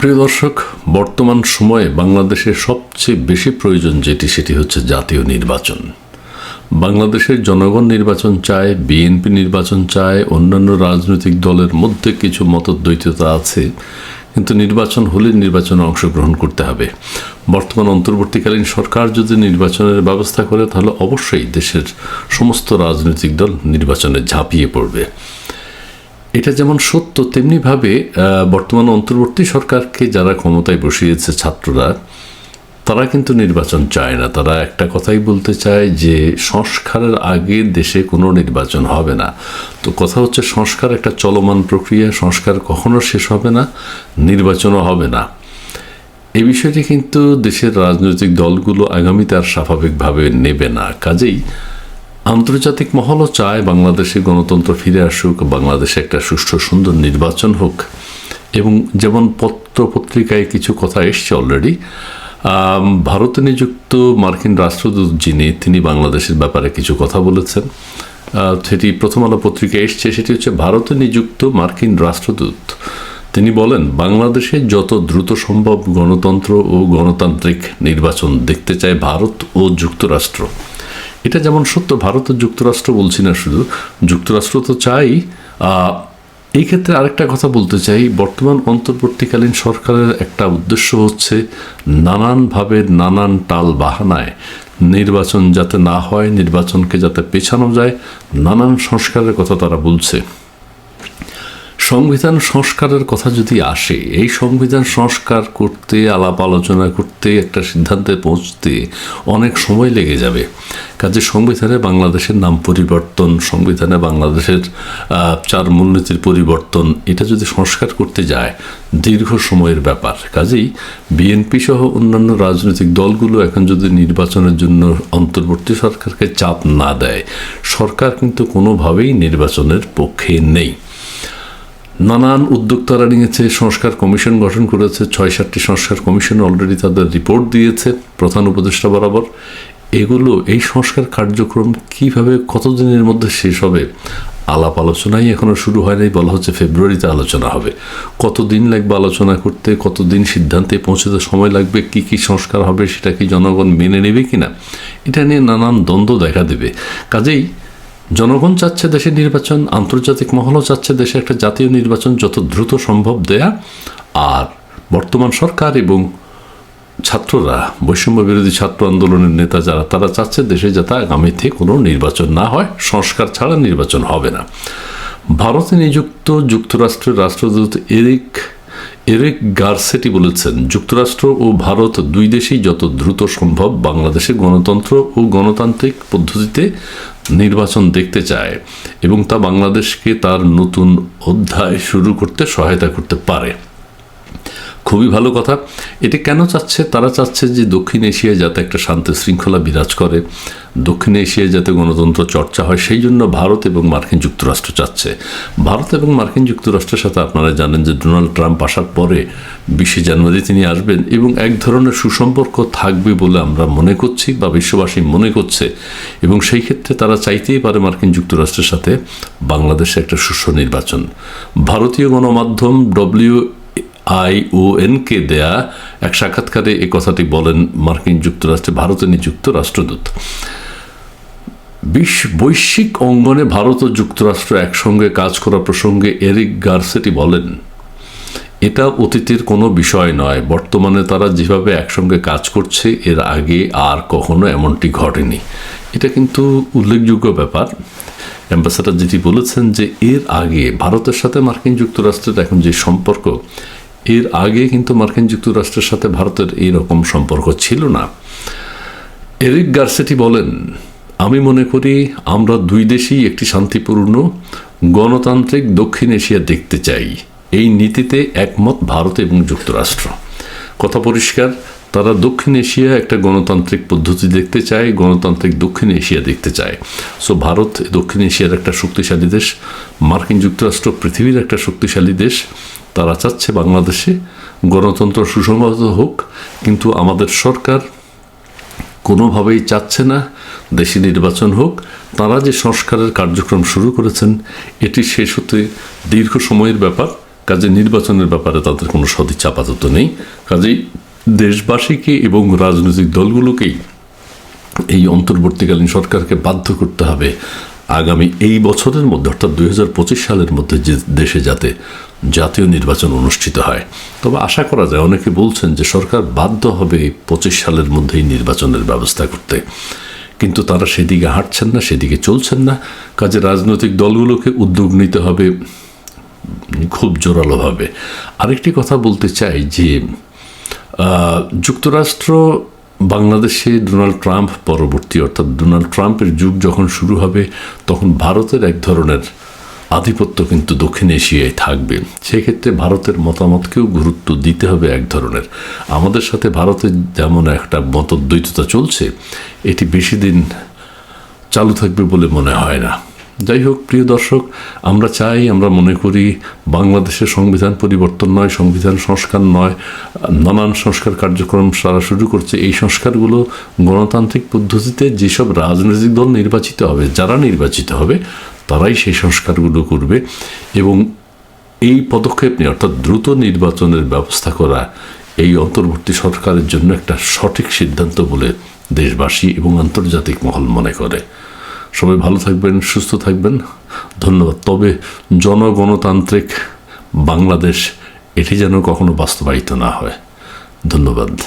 প্রিয় দর্শক, বর্তমান সময়ে বাংলাদেশের সবচেয়ে বেশি প্রয়োজন যেটি, সেটি হচ্ছে জাতীয় নির্বাচন। বাংলাদেশের জনগণ নির্বাচন চায়, বিএনপি নির্বাচন চায়, অন্যান্য রাজনৈতিক দলের মধ্যে কিছু মতদ্বৈততা আছে, কিন্তু নির্বাচন হলে নির্বাচনে অংশগ্রহণ করতে হবে। বর্তমান অন্তর্বর্তীকালীন সরকার যদি নির্বাচনের ব্যবস্থা করে, তাহলে অবশ্যই দেশের সমস্ত রাজনৈতিক দল নির্বাচনে ঝাঁপিয়ে পড়বে। এটা যেমন সত্য, তেমনিভাবে বর্তমান অন্তর্বর্তী সরকারকে যারা ক্ষমতায় বসিয়েছে ছাত্ররা, তারা কিন্তু নির্বাচন চায় না। তারা একটা কথাই বলতে চায় যে, সংস্কারের আগে দেশে কোনো নির্বাচন হবে না। তো কথা হচ্ছে, সংস্কার একটা চলমান প্রক্রিয়া, সংস্কার কখনো শেষ হবে না, নির্বাচনও হবে না। এই বিষয়টি কিন্তু দেশের রাজনৈতিক দলগুলো আগামীতে আর স্বাভাবিকভাবে নেবে না। কাজেই আন্তর্জাতিক মহলও চায় বাংলাদেশে গণতন্ত্র ফিরে আসুক, বাংলাদেশে একটা সুষ্ঠু, সুন্দর নির্বাচন হোক। এবং যেমন পত্র পত্রিকায় কিছু কথা এসছে অলরেডি ভারতে নিযুক্ত মার্কিন রাষ্ট্রদূত যিনি, তিনি বাংলাদেশের ব্যাপারে কিছু কথা বলেছেন। সেটি প্রথম আলো পত্রিকায় এসছে, সেটি হচ্ছে ভারতে নিযুক্ত মার্কিন রাষ্ট্রদূত। তিনি বলেন, বাংলাদেশে যত দ্রুত সম্ভব গণতন্ত্র ও গণতান্ত্রিক নির্বাচন দেখতে চায় ভারত ও যুক্তরাষ্ট্র। এটা যেমন সত্য, ভারত ও যুক্তরাষ্ট্র বলছি না শুধু, যুক্তরাষ্ট্র তো চাই। এই ক্ষেত্রে আরেকটা কথা বলতে চাই, বর্তমান অন্তর্বর্তীকালীন সরকারের একটা উদ্দেশ্য হচ্ছে নানানভাবে নানান টাল বাহানায় নির্বাচন যাতে না হয়, নির্বাচনকে যাতে পেছানো যায়, নানান সংস্কারের কথা তারা বলছে। সংবিধান সংস্কারের কথা যদি আসে, এই সংবিধান সংস্কার করতে, আলাপ আলোচনা করতে, একটা সিদ্ধান্তে পৌঁছতে অনেক সময় লেগে যাবে। কাজে সংবিধানে বাংলাদেশের নাম পরিবর্তন, সংবিধানে বাংলাদেশের চার মূলনীতির পরিবর্তন, এটা যদি সংস্কার করতে যায়, দীর্ঘ সময়ের ব্যাপার। কাজেই বিএনপি সহ অন্যান্য রাজনৈতিক দলগুলো এখন যদি নির্বাচনের জন্য অন্তর্বর্তী সরকারকে চাপ না দেয়, সরকার কিন্তু কোনোভাবেই নির্বাচনের পক্ষে নেই। নানান উদ্যোগ তারা নিয়েছে, সংস্কার কমিশন গঠন করেছে, ছয় সাতটি সংস্কার কমিশন অলরেডি তাদের রিপোর্ট দিয়েছে, প্রধান উপদেষ্টা বরাবর। এগুলো, এই সংস্কার কার্যক্রম কীভাবে, কতদিনের মধ্যে শেষ হবে, আলাপ আলোচনাই এখনও শুরু হয় নাই, বলা হচ্ছে ফেব্রুয়ারিতে আলোচনা হবে। কতদিন লাগবে আলোচনা করতে, কতদিন সিদ্ধান্তে পৌঁছতে সময় লাগবে, কি কি সংস্কার হবে সেটা কি জনগণ মেনে নেবে কিনা, এটা নিয়ে নানান দ্বন্দ্ব দেখা দেবে। কাজেই জনগণ চাচ্ছে দেশের নির্বাচন, আন্তর্জাতিক মহলও চাচ্ছে দেশে একটা জাতীয় নির্বাচন যত দ্রুত সম্ভব দেয়া। আর বর্তমান সরকার এবং ছাত্ররা, বৈষম্য বিরোধী ছাত্র আন্দোলনের নেতা যারা, তারা চাচ্ছে দেশে যাতে আগামীতে কোনো নির্বাচন না হয়, সংস্কার ছাড়া নির্বাচন হবে না। ভারতে নিযুক্ত যুক্তরাষ্ট্রের রাষ্ট্রদূত এরিক এরিক গার্সেটি বলেছেন, যুক্তরাষ্ট্র ও ভারত দুই দেশেই যত দ্রুত সম্ভব বাংলাদেশে গণতন্ত্র ও গণতান্ত্রিক পদ্ধতিতে নির্বাচন দেখতে চায় এবং তা বাংলাদেশকে তার নতুন অধ্যায় শুরু করতে সহায়তা করতে পারে। খুবই ভালো কথা। এটি কেন চাচ্ছে? তারা চাচ্ছে যে দক্ষিণ এশিয়ায় যাতে একটা শান্তি শৃঙ্খলা বিরাজ করে। দক্ষিণ এশিয়ায় যাতে গণতন্ত্র চর্চা হয়, সেই জন্য ভারত এবং মার্কিন যুক্তরাষ্ট্র চাচ্ছে। ভারত এবং মার্কিন যুক্তরাষ্ট্রের সাথে আপনারা জানেন যে ডোনাল্ড ট্রাম্প আসার পরে বিশে জানুয়ারি তিনি আসবেন এবং এক ধরনের সুসম্পর্ক থাকবে বলে আমরা মনে করছি বা বিশ্ববাসী মনে করছে। এবং সেই ক্ষেত্রে তারা চাইতেই পারে মার্কিন যুক্তরাষ্ট্রের সাথে বাংলাদেশে একটা সুষ্ঠু নির্বাচন। ভারতীয় গণমাধ্যম ডব্লিউ আইওএনকে দেয়া এক সাক্ষাৎকারে এই কথাটি বলেন মার্কিন যুক্তরাষ্ট্রে ভারতে নিযুক্ত রাষ্ট্রদূত। বিশ্ব বৈশ্বিক অঙ্গনে ভারত ও যুক্তরাষ্ট্র একসঙ্গে কাজ করা প্রসঙ্গে এরিক গার্সেটি বলেন, এটা অতীতের কোনো বিষয় নয়। বর্তমানে তারা যেভাবে একসঙ্গে কাজ করছে, এর আগে আর কখনো এমনটি ঘটেনি। এটা কিন্তু উল্লেখযোগ্য ব্যাপার। অ্যাম্বাসাডার যেটি বলেছেন যে, এর আগে ভারতের সাথে মার্কিন যুক্তরাষ্ট্রের এখন যে সম্পর্ক এর আগে কিন্তু মার্কিন যুক্তরাষ্ট্রের সাথে ভারতের এই রকম সম্পর্ক ছিল না। এরিক গার্সেটি বলেন, আমি মনে করি আমরা দুই দেশেই একটি শান্তিপূর্ণ, গণতান্ত্রিক দক্ষিণ এশিয়া দেখতে চাই। এই নীতিতে একমত ভারত এবং যুক্তরাষ্ট্র। কথা পরিষ্কার তারা দক্ষিণ এশিয়া একটা গণতান্ত্রিক পদ্ধতি দেখতে চায়, গণতান্ত্রিক দক্ষিণ এশিয়া দেখতে চায়। সো ভারত দক্ষিণ এশিয়ার একটা শক্তিশালী দেশ, মার্কিন যুক্তরাষ্ট্র পৃথিবীর একটা শক্তিশালী দেশ। তারা চাচ্ছে বাংলাদেশে গণতন্ত্র সুসংহত হোক, কিন্তু আমাদের সরকার কোনোভাবেই চাচ্ছে না দেশি নির্বাচন হোক। তারা যে সংস্কারের কার্যক্রম শুরু করেছেন, এটি শেষ হতে দীর্ঘ সময়ের ব্যাপার। কাজে নির্বাচনের ব্যাপারে তাদের কোনো সদিচ্ছা আপাতত নেই। কাজেই দেশবাসীকে এবং রাজনৈতিক দলগুলোকেই এই অন্তর্বর্তীকালীন সরকারকে বাধ্য করতে হবে আগামী এই বছরের মধ্যে, অর্থাৎ দু হাজার পঁচিশ সালের মধ্যে যে দেশে যাতে জাতীয় নির্বাচন অনুষ্ঠিত হয়। তবে আশা করা যায়, অনেকে বলছেন যে সরকার বাধ্য হবে পঁচিশ সালের মধ্যেই নির্বাচনের ব্যবস্থা করতে। কিন্তু তারা সেদিকে হাঁটছেন না, সেদিকে চলছেন না। কাজে রাজনৈতিক দলগুলোকে উদ্যোগ নিতে হবে, খুব জোরালোভাবে। আরেকটি কথা বলতে চাই যে যুক্তরাষ্ট্র বাংলাদেশে ডোনাল্ড ট্রাম্প পরবর্তী, অর্থাৎ ডোনাল্ড ট্রাম্পের যুগ যখন শুরু হবে, তখন ভারতের এক ধরনের আধিপত্য কিন্তু দক্ষিণ এশিয়ায় থাকবে। সেক্ষেত্রে ভারতের মতামতকেও গুরুত্ব দিতে হবে এক ধরনের। আমাদের সাথে ভারতের যেমন একটা মতদ্বৈততা চলছে, এটি বেশি দিন চালু থাকবে বলে মনে হয় না। যাই হোক, প্রিয় দর্শক, আমরা চাই, আমরা মনে করি বাংলাদেশের সংবিধান পরিবর্তন নয়, সংবিধান সংস্কার নয়, নানান সংস্কার কার্যক্রম সারা শুরু করছে। এই সংস্কারগুলো গণতান্ত্রিক পদ্ধতিতে যেসব রাজনৈতিক দল নির্বাচিত হবে, যারা নির্বাচিত হবে, তারাই সেই সংস্কারগুলো করবে এবং এই পদক্ষেপ নিয়ে, অর্থাৎ দ্রুত নির্বাচনের ব্যবস্থা করা, এই অন্তর্বর্তী সরকারের জন্য একটা সঠিক সিদ্ধান্ত বলে দেশবাসী এবং আন্তর্জাতিক মহল মনে করে। সবাই ভালো থাকবেন, সুস্থ থাকবেন। ধন্যবাদ। তবে জনগণতান্ত্রিক বাংলাদেশ, এটি যেন কখনো বাস্তবায়িত না হয়। ধন্যবাদ।